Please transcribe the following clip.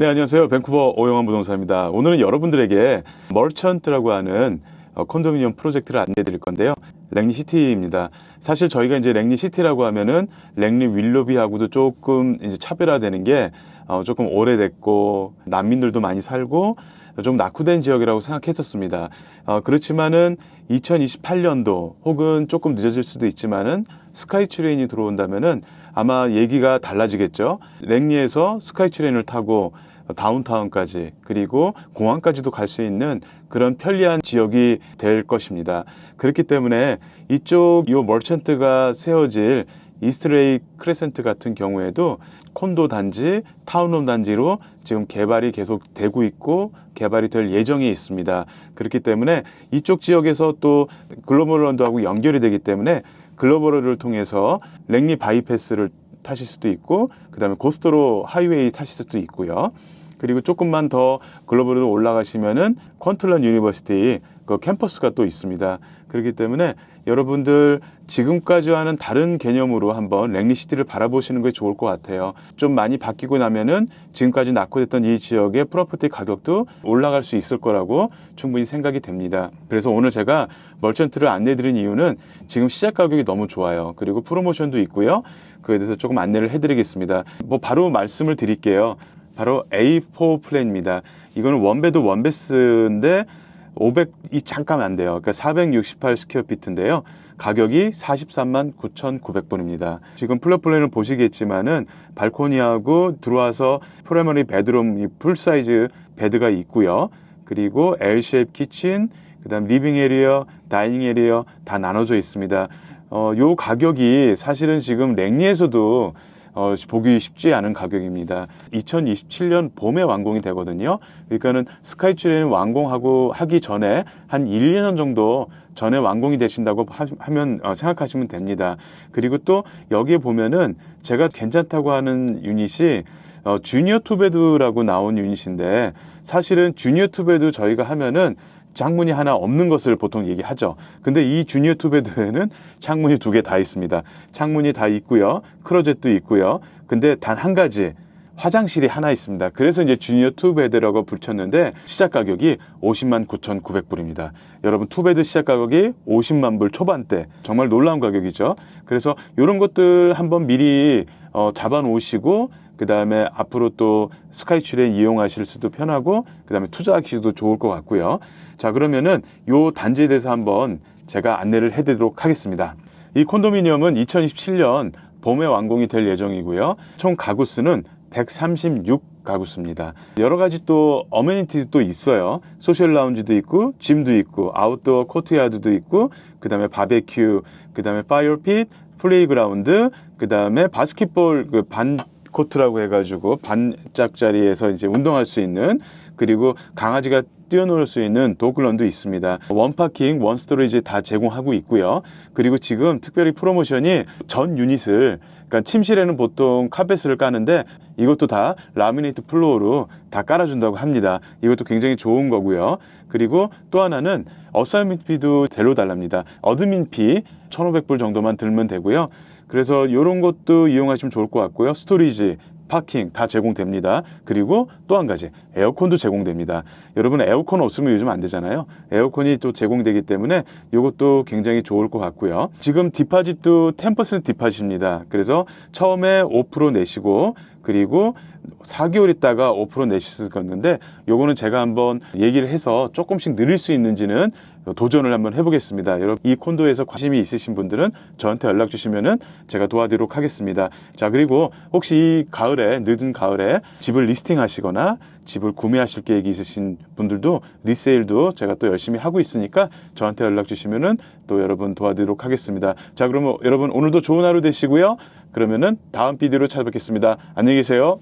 네, 안녕하세요. 밴쿠버 오영환 부동산입니다. 오늘은 여러분들에게 멀천트라고 하는 어, 콘도미니엄 프로젝트를 안내해 드릴 건데요. 랭리시티입니다. 사실 저희가 이제 랭리시티라고 하면은 랭리 윌로비하고도 조금 이제 차별화되는 게 어, 조금 오래됐고 난민들도 많이 살고 좀 낙후된 지역이라고 생각했었습니다. 어, 그렇지만은 2028년도 혹은 조금 늦어질 수도 있지만은 스카이 트레인이 들어온다면은 아마 얘기가 달라지겠죠. 랭리에서 스카이 트레인을 타고 다운타운까지 그리고 공항까지도 갈 수 있는 그런 편리한 지역이 될 것입니다. 그렇기 때문에 이쪽 이 멀천트가 세워질 이스트레이 크레센트 같은 경우에도 콘도 단지, 타운홈 단지로 지금 개발이 계속 되고 있고 개발이 될 예정이 있습니다. 그렇기 때문에 이쪽 지역에서 또 글로벌 런드하고 연결이 되기 때문에 글로벌을 통해서 랭리 바이패스를 타실 수도 있고 그 다음에 고스트로 하이웨이 타실 수도 있고요. 그리고 조금만 더 글로벌로 올라가시면은 컨틀런 유니버시티 그 캠퍼스가 또 있습니다. 그렇기 때문에 여러분들 지금까지 와는 다른 개념으로 한번 랭리시티를 바라보시는 게 좋을 것 같아요. 좀 많이 바뀌고 나면은 지금까지 낙후됐던 이 지역의 프로퍼티 가격도 올라갈 수 있을 거라고 충분히 생각이 됩니다. 그래서 오늘 제가 멀천트를 안내 드린 이유는 지금 시작 가격이 너무 좋아요. 그리고 프로모션도 있고요. 그에 대해서 조금 안내를 해드리겠습니다. 뭐 바로 말씀을 드릴게요. 바로 A4 플랜입니다. 이거는 원베드 원베스인데 500이 잠깐 안 돼요. 그러니까 468 스퀘어 피트인데요. 가격이 43만 9,900번입니다. 지금 플랫 플랜을 보시겠지만은 발코니하고 들어와서 프라이머리 베드룸 풀 사이즈 베드가 있고요. 그리고 L 쉐입 키친, 그다음 리빙 에리어, 다이닝 에리어 다 나눠져 있습니다. 어, 요 가격이 사실은 지금 랭리에서도 어, 보기 쉽지 않은 가격입니다. 2027년 봄에 완공이 되거든요. 그러니까는 스카이트레인 완공하고 하기 전에 한 1, 2년 정도 전에 완공이 되신다고 하 면 어, 생각하시면 됩니다. 그리고 또 여기에 보면은 제가 괜찮다고 하는 유닛이 어, 주니어 투베드라고 나온 유닛인데 사실은 주니어 투베드 저희가 하면은 창문이 하나 없는 것을 보통 얘기하죠. 근데 이 주니어 투베드에는 창문이 두 개 다 있습니다. 창문이 다 있고요. 크로젯도 있고요. 근데 단 한 가지 화장실이 하나 있습니다. 그래서 이제 주니어 투베드라고 붙였는데 시작 가격이 50만 9,900불입니다. 여러분 투베드 시작 가격이 50만 불 초반대 정말 놀라운 가격이죠. 그래서 이런 것들 한번 미리 어, 잡아 놓으시고 그 다음에 앞으로 또 스카이트레인 이용하실 수도 편하고 그 다음에 투자하기도 좋을 것 같고요. 자 그러면은 요 단지에 대해서 한번 제가 안내를 해드리도록 하겠습니다. 이 콘도미니엄은 2027년 봄에 완공이 될 예정이고요. 총 가구 수는 136 가구수입니다. 여러 가지 또 어메니티도 있어요. 소셜 라운지도 있고, 짐도 있고, 아웃도어 코트야드도 있고, 그 다음에 바베큐, 그 다음에 파이어핏, 플레이그라운드, 그 다음에 바스켓볼 그 반 코트라고 해가지고 반짝짜리에서 이제 운동할 수 있는 그리고 강아지가 뛰어놀 수 있는 도글런도 있습니다. 원 파킹, 원 스토리지 다 제공하고 있고요. 그리고 지금 특별히 프로모션이 전 유닛을 그러니까 침실에는 보통 카펫을 까는데 이것도 다 라미네이트 플로어로 다 깔아준다고 합니다. 이것도 굉장히 좋은 거고요. 그리고 또 하나는 어사이먼트 피도 델로 달랍니다. 어드민 피 1,500불 정도만 들면 되고요. 그래서 이런 것도 이용하시면 좋을 것 같고요. 스토리지, 파킹 다 제공됩니다. 그리고 또 한 가지 에어컨도 제공됩니다. 여러분 에어컨 없으면 요즘 안 되잖아요. 에어컨이 또 제공되기 때문에 이것도 굉장히 좋을 것 같고요. 지금 디파짓도 10% 디파짓입니다. 그래서 처음에 5% 내시고 그리고 4개월 있다가 5% 내실 수 있었는데 요거는 제가 한번 얘기를 해서 조금씩 늘릴 수 있는지는 도전을 한번 해보겠습니다. 여러분 이 콘도에서 관심이 있으신 분들은 저한테 연락 주시면은 제가 도와드리도록 하겠습니다. 자 그리고 혹시 이 가을에 늦은 가을에 집을 리스팅 하시거나 집을 구매하실 계획이 있으신 분들도 리세일도 제가 또 열심히 하고 있으니까 저한테 연락 주시면은 또 여러분 도와드리도록 하겠습니다. 자 그러면 여러분 오늘도 좋은 하루 되시고요. 그러면은 다음 비디오로 찾아뵙겠습니다. 안녕히 계세요.